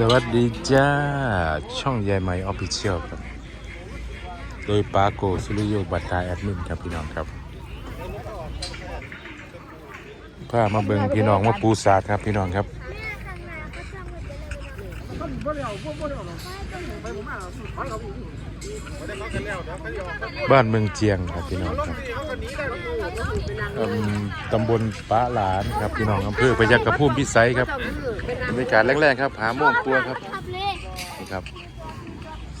สวัสดีจ้า ช่องยายไหมออฟฟิเชียลครับ โดยปาโกสุริโยบัตตาแอดมินครับพี่น้องครับพามาเบิ่งพี่น้องมาปูศาสตร์ครับพี่น้องครับ บ้านเมืองเจียงครับพี่น้องครับเอิ่มตำบลปะหลานครับพี่น้องอำเภอพยัคฆภูมิพิสัยครับบรรยากาศแรกๆครับ หาโม่วงตัวครับนี่ครับ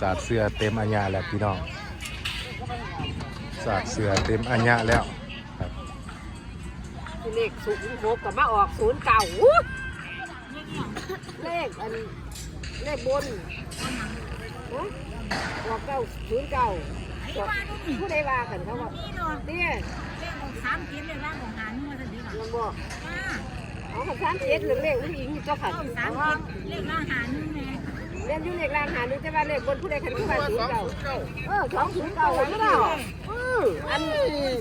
สาดเสื้อเต็มอัญญาแล้วพี่น้อง สาดเสื้อเต็มอัญญาแล้วครับเลขศูนย์หกกับมาออกศูนย์เก่าเลขอัน เลขบนฮะออกเก้าศูนย์เก่าผู้ใดว่ากันเขาบอกเนี่ยสามกินเลยร่างของหานี่มาสันดีหรอลองบอกเอาของสามเจ็ดหรือเลขผู้หญิงก็ขันสามกินเลขร่างหานี่แม่เรียนอยู่เลขล่างหาหนึ่งแต่ว่าเลขบนผู้ใดขันผู้ใดศูนย์เก่าเออสองศูนย์เก่าไม่ได้เอออัน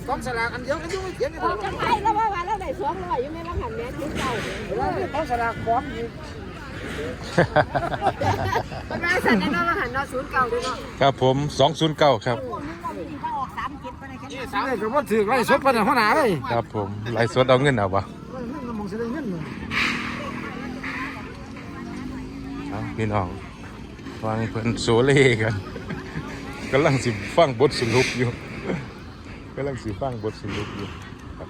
กองสลากอันเดียวกันอยู่เขียนอยู่ออกจังไรแล้วว่าว่าแล้วได้สองร้อยอยู่ในบางหันแม่ศูนย์เก่าแล้วนี่กองสลากพร้อมอยู่ เป็นไรสันในนอกบางหันเนาะศูนย์เก่าด้วยเนาะครับผม209ครับพวกนึงว่ามีว่าออกสามกินไปเลยแค่นี่สามเลยก็ว่าถือไล่สดไปในหัวหน้าเลยครับผมไลฟ์สดเอาเงินเอาปะมันมองสิได้เงินเอาพี่น้องฟังเพิ่นโซเล่กันกำลังสิฟังบทสรุปอยู่กำลังสิฟังบทสรุปอยู่ครับ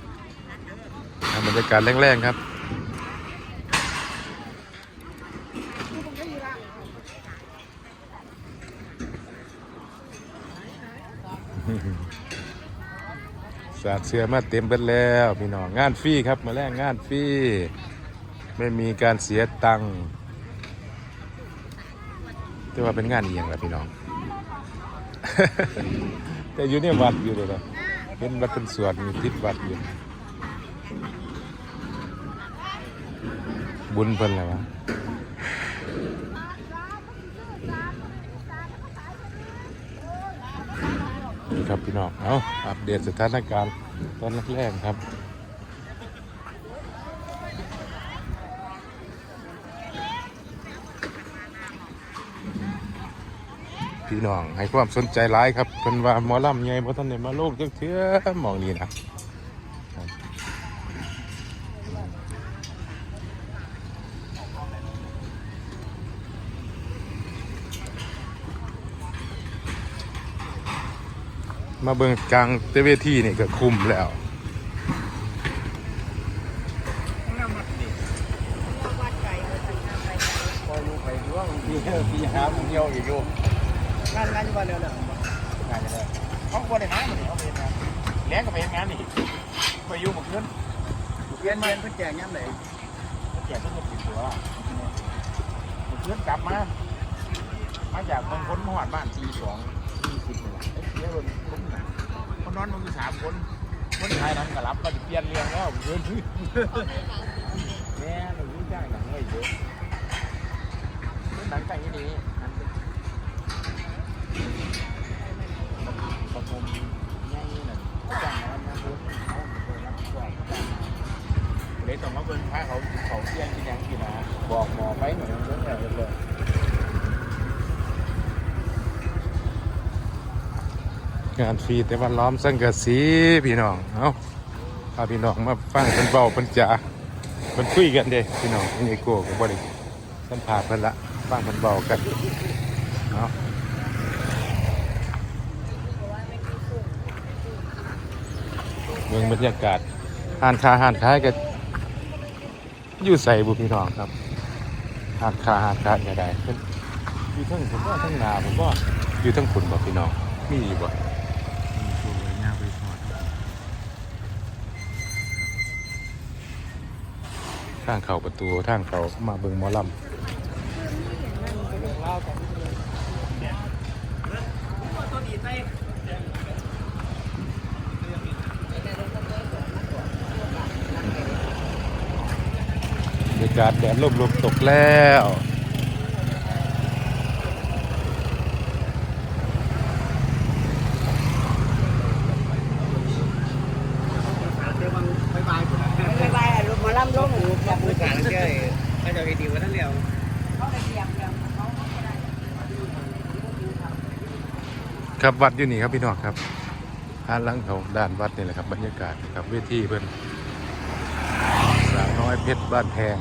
อ่าบรรยากาศแรงๆครับ สาดเสือมาเต็มเบิดแล้วพี่น้องงานฟรีครับมาแรงงานฟรีไม่มีการเสียตังค์แต่ว่าเป็นงานเอียงแหละพี่น้อง แต่อยู่ในวัดอยู่เลยนะเป็นวัดเป็นสวนมีทิศวัดอยู่บุญเพิ่นแล้ววะนี่ครับ พี่น้อง เอาอัปเดตสถานการณ์ตอนแรกๆครับพี่น้องให้ความสนใจหลายครับเป็นว่าหมอลำใหญ่บ่ทันได้มาโลกจักเทื่อมองนี่นะ มาเบิ่งกลางเตเวทีนี่ก็คุ้มแล้วพอรู้ไปดูว่ามันมีปีหาผมเดียวอีกอยู่งานงานอยู่บ้านเดียวเนี่ยงานอะไรเขาควรได้งานมันเขาเป็นงานแล้งก็เป็นงานนี่ไปอยู่หมดเงินเรียนเรียนเพื่อแจกย้ำไหนแจกเพื่อเงินติดตัวหมดเงินกลับมา มาจากบางคนมาหอดบ้านปีสอง ปีสิบเลยเดี๋ยวคนคนคนนอนมันมีสามคนคนไทยนั้นก็รับก็จะเปลี่ยนเรียงแล้วเงินแม่เรายุ่งยากหนังเลยเยอะหนังแต่งที่นี้ประคมง่ายน่ะจ้างมาแล้วนะคุณเขาเคยรับก่อนเลยต้องมาเบิ่งพาเขาเขาเที่ยงที่ยังกินนะบอกหมอไปหน่อยเรื่องอะไรเลย งานฟรีแต่ว่าล้อมสังกะสีพี่น้องเอาพาพี่น้องมาฟังเพิ่นเบาเพิ่นจ๋าเพิ่นคุยกันเด้พี่น้องนี่โก้ก็บ่ได้สัมภาเพิ่นละฟังเพิ่นเบากันเอาเมืองบรรยากาศห้านค้าห้านขายก็อยู่ใส่บุพี่น้องครับห้านค้าห้านขายก็ได้เพิ่นอยู่ทั้งผมว่าทั้งนาผมว่าอยู่ทั้งขุนบ่พี่น้องมีอยู่บ่ ทางเข่าประตูทางเข่ามาเบิงหมอลำบรรยากาศแดดลมๆตกแล้ว dari di mana lihat? ครับวัดอยู่นี่ครับพี่น้องครับพาลังเขาด้านวัดนี่แหละครับบรรยากาศครับเวทีเพื่อนสาวน้อยเพชรบ้านแพง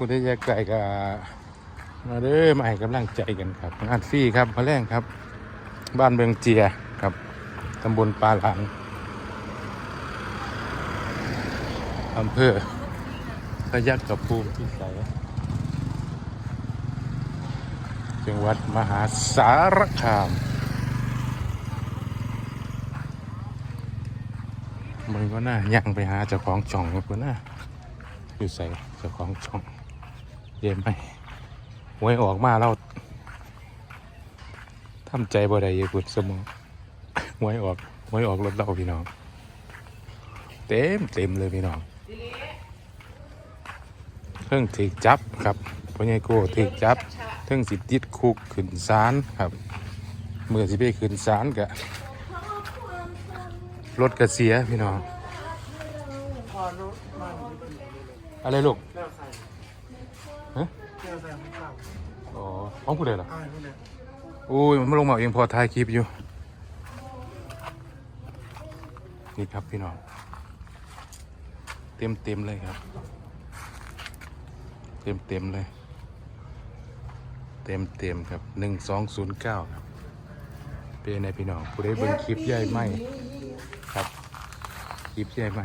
ผู้ที่จะไกลก็มาเด้อมาให้กำลังใจกันครับงานฟรีครับมาแรงครับ บ้านเมืองเจียครับตำบลปาหลังอำเภอพยัคฆภูมิพิสัยจังหวัดมหาสารคามมึงก็น่าย่างไปหาเจ้าของจ่องก็น่าอยู่ใส่เจ้าของจ่อง เย็นไหมหวยออกมาแล้วทำใจบ่ได้ยังปุดสมองหวยออกหวยออกรถเราพี่น้อง เต็มเต็มเลยพี่น้องเพิ่งถึกจับครับพ่อใหญ่โก้ถึกจับเพิ่งสิติดคุกขึ้นศาลครับเมื่อสิไปขึ้นศาลกะรถกระเสียพี่น้องอะไรลูก ฮะอ๋อของผู้ใดล่ะโอ้ยมันมาลงมาเองพอถ่ายคลิปอยู่ นี่ครับพี่น้อง เต็มเต็มๆเลยครับ เต็มเต็มๆเลย เต็มเต็มๆครับหนึ่งสองศูนย์เก้าครับ เป็นไงพี่น้องผู้ใดเบิ่งคลิปใหญ่ไหมครับ คลิปใหญ่ไหม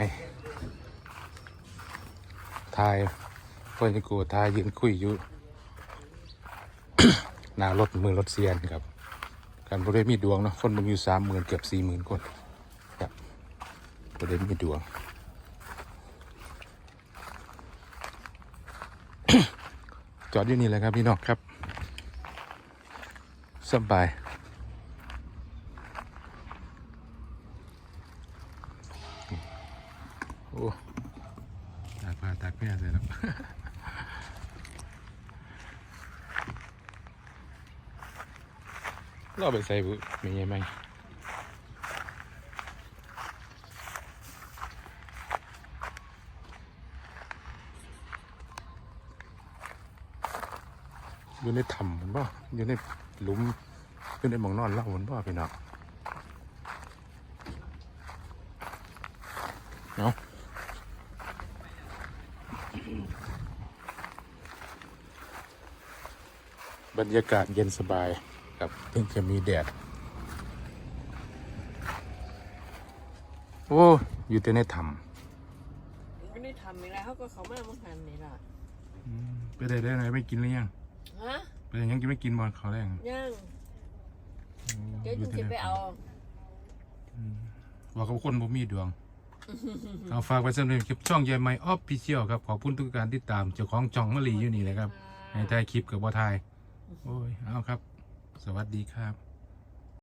ทาย พื่อนกูทายยืนคุยอยู่หน้ารถมือรถเซียนครับการบริมีดวงเนาะคนมึงอยู่สามหมื่นเกือบสี่หมื่นคนครับประเด็นมีดวงจอดอยู่นี่แหละครับพี่น้องครับสบาย โอ้ตากผ้าตากแม่เลยแล้ว เราไปใส่บุมีไงไหมอยู่ในถ้ำมันบ่อยู่ในหลุมอยู่ในหมองนอนเล่ามันบ่พี่น้องเนาะบรรยากาศเย็นสบาย ครับเพิ่งจะมีแดด โอ้อยู่แต่ในถ้ไม่ได้ทำอะไรเขาก็เขามาเมื่อหันนี่ล่ะำไปได้ได้ไหนไม่กินหรือยังฮะไปได้ยังกินไม่กินบอลเขาแรงยังอืมเดี๋ยวอยู่จะแต่ในไปเอาว่ากับคนบ่มีดวงเอาฝากไปสำหรับคลิปช่องยายไม้ออฟฟิเชียลครับขอบคุณทุกการติดตามเจ้าของจ่องมะลีอยู่นี่เลยครับให้ถ่ายคลิปกับบ่ถ่ายโอ้ยเอาครับ สวัสดีครับ